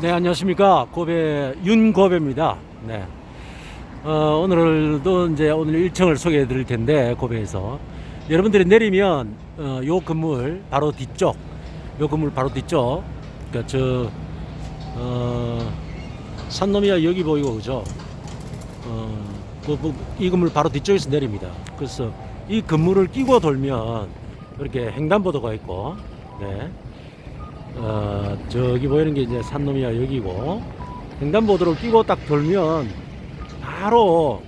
네, 안녕하십니까. 고배, 윤고배입니다. 네. 어, 오늘도 이제 오늘 1층을 소개해 드릴 텐데, 고배에서. 여러분들이 내리면, 어, 요 건물 바로 뒤쪽, 요 건물 바로 뒤쪽, 그니까 저, 어, 산노미야 여기 보이고, 그죠? 어, 그, 그, 이 건물 바로 뒤쪽에서 내립니다. 그래서 이 건물을 끼고 돌면, 이렇게 횡단보도가 있고, 네. 어, 저기 보이는 게 이제 산놈이야 여기고. 횡단보도를 끼고 딱 돌면 바로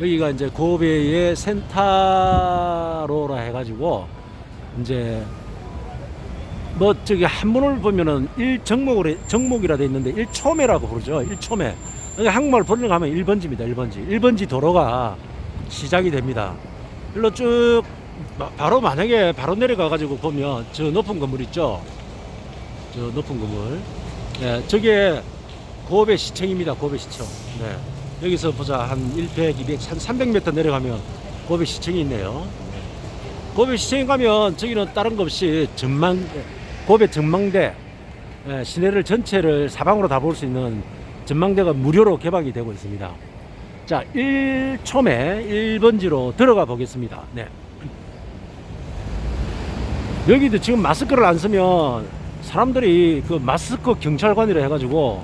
여기가 이제 고베의 센타로라 해가지고 이제 뭐 저기 한문을 보면은 일정목으로 정목이라 돼 있는데 일초매라고 부르죠 일초매 한국말 번역하면 1번지입니다 1번지. 1번지 도로가 시작이 됩니다. 일로 쭉 마- 바로 만약에 바로 내려가 가지고 보면 저 높은 건물 있죠 저 높은 건물 네, 저게 고배 시청입니다 고배 시청 네. 여기서 보자 한 100, 200, 한 300m 내려가면 고배 시청이 있네요 네. 고배 시청에 가면 저기는 다른 것 없이 전망 고배 전망대 예, 시내를 전체를 사방으로 다 볼 수 있는 전망대가 무료로 개방이 되고 있습니다. 자, 1초매 1번지로 들어가 보겠습니다. 네. 여기도 지금 마스크를 안 쓰면 사람들이 그 마스크 경찰관이라 해가지고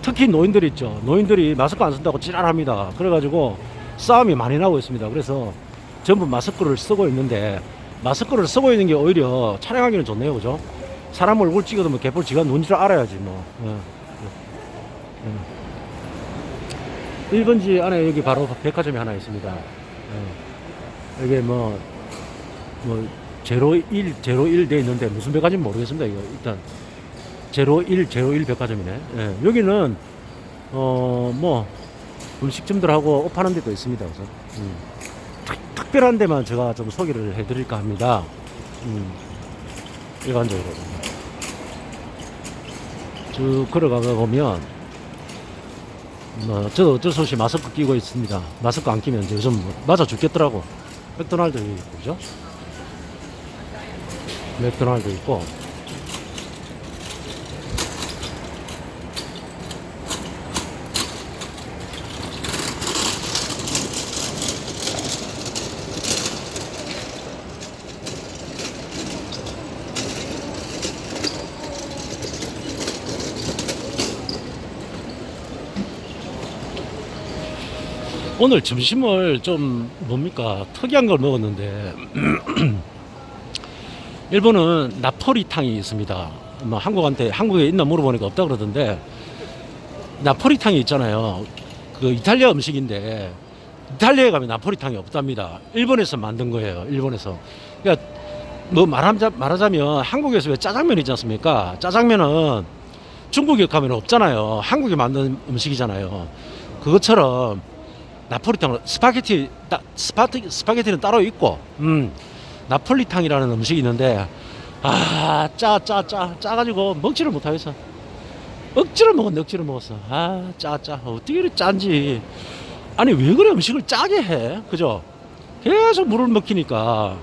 특히 노인들 있죠. 노인들이 마스크 안 쓴다고 지랄합니다. 그래가지고 싸움이 많이 나고 있습니다. 그래서 전부 마스크를 쓰고 있는데 마스크를 쓰고 있는 게 오히려 촬영하기는 좋네요. 그죠? 사람 얼굴 찍어도 뭐 개뿔 지가 누군 줄 알아야지 뭐. 예. 예. 1번지 안에 여기 바로 백화점이 하나 있습니다. 예. 여기 뭐, 뭐, 제로 1, 제로 1돼 있는데 무슨 백화점 모르겠습니다. 이거 일단 제로 1, 제로 1 백화점이네. 예. 여기는 어, 뭐 음식점들하고 옷 파는 데도 있습니다. 그래서 음. 특, 특별한 데만 제가 좀 소개를 해드릴까 합니다. 음. 일반적으로 쭉 걸어가다 보면 뭐 저도 어쩔 수 없이 마스크 끼고 있습니다. 마스크 안 끼면 요즘 맞아 죽겠더라고. 맥도날드 그죠? 맥도날드 있고. 오늘 점심을 좀 뭡니까? 특이한 걸 먹었는데 일본은 나포리탕이 있습니다. 뭐 한국한테 한국에 있나 물어보니까 없다 그러던데 나포리탕이 있잖아요. 그 이탈리아 음식인데 이탈리아에 가면 나포리탕이 없답니다. 일본에서 만든 거예요. 일본에서. 그러니까 뭐 말하자, 말하자면 한국에서 왜 짜장면 있지 않습니까? 짜장면은 중국에 가면 없잖아요. 한국에 만든 음식이잖아요. 그것처럼 나폴리탕 스파게티 따, 스파티, 스파게티는 따로 있고 음 나폴리탕이라는 음식이 있는데 아 짜 짜 짜 짜가지고 먹지를 못하겠어. 억지로 먹었네 억지로 먹었어. 아 짜짜. 어떻게 이렇게 짠지. 아니 왜 그래? 음식을 짜게 해. 그죠? 계속 물을 먹히니까.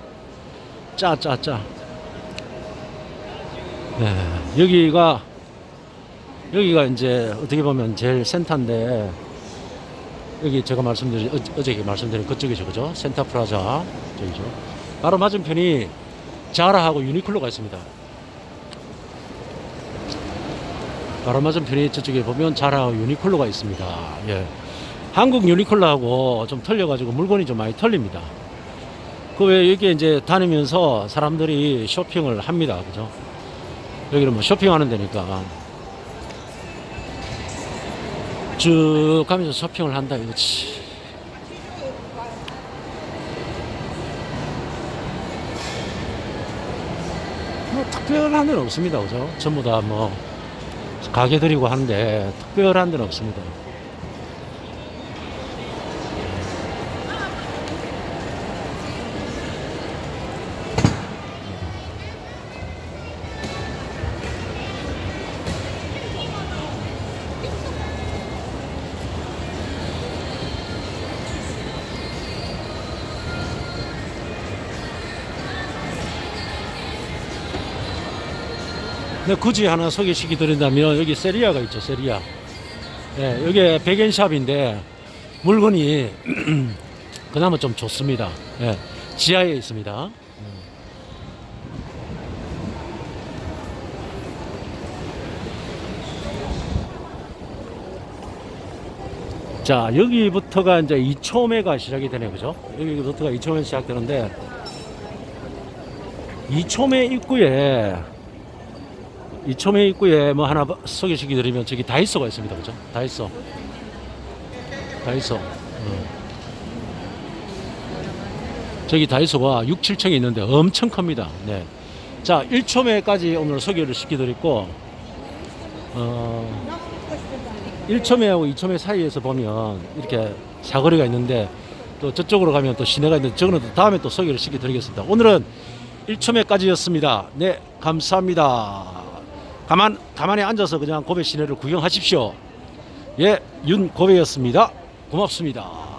짜 짜짜. 네, 여기가 여기가 이제 어떻게 보면 제일 센터인데 여기 제가 말씀드린 어, 어제 말씀드린 그쪽이죠 그죠? 센터프라자 저기죠 바로 맞은편이 자라하고 유니클로가 있습니다. 바로 맞은편이 저쪽에 보면 자라하고 유니클로가 있습니다. 예. 한국 유니클로하고 좀 틀려가지고 물건이 좀 많이 틀립니다. 그 외에 여기 이제 다니면서 사람들이 쇼핑을 합니다. 그죠? 여기는 뭐 쇼핑하는 데니까. 쭉 가면서 쇼핑을 한다 이거지. 뭐 특별한 데는 없습니다, 그죠? 전부 다 뭐 가게들이고 하는데 특별한 데는 없습니다. 근데 굳이 하나 소개시켜 드린다면 여기 세리아가 있죠, 세리아. 예, 여기 백엔샵인데 물건이 그나마 좀 좋습니다. 예, 지하에 있습니다. 자, 여기부터가 이제 이초매가 시작이 되네, 그죠? 여기부터가 이초매 시작되는데, 이초매 입구에, 이초매 입구에 뭐 하나 소개시켜 드리면 저기 다이소가 있습니다, 그죠? 다이소. 다이소. 어. 저기 다이소가 6, 7층에 있는데 엄청 큽니다. 네. 자, 1초매까지 오늘 소개를 시켜드렸고, 어, 1초매하고 2초매 사이에서 보면 이렇게 사거리가 있는데 또 저쪽으로 가면 또 시내가 있는데 저거는 또 다음에 또 소개를 시켜드리겠습니다. 오늘은 1초매까지였습니다. 네, 감사합니다. 가만, 가만히 앉아서 그냥 고배 시내를 구경하십시오. 예, 윤고배였습니다. 고맙습니다. 끝!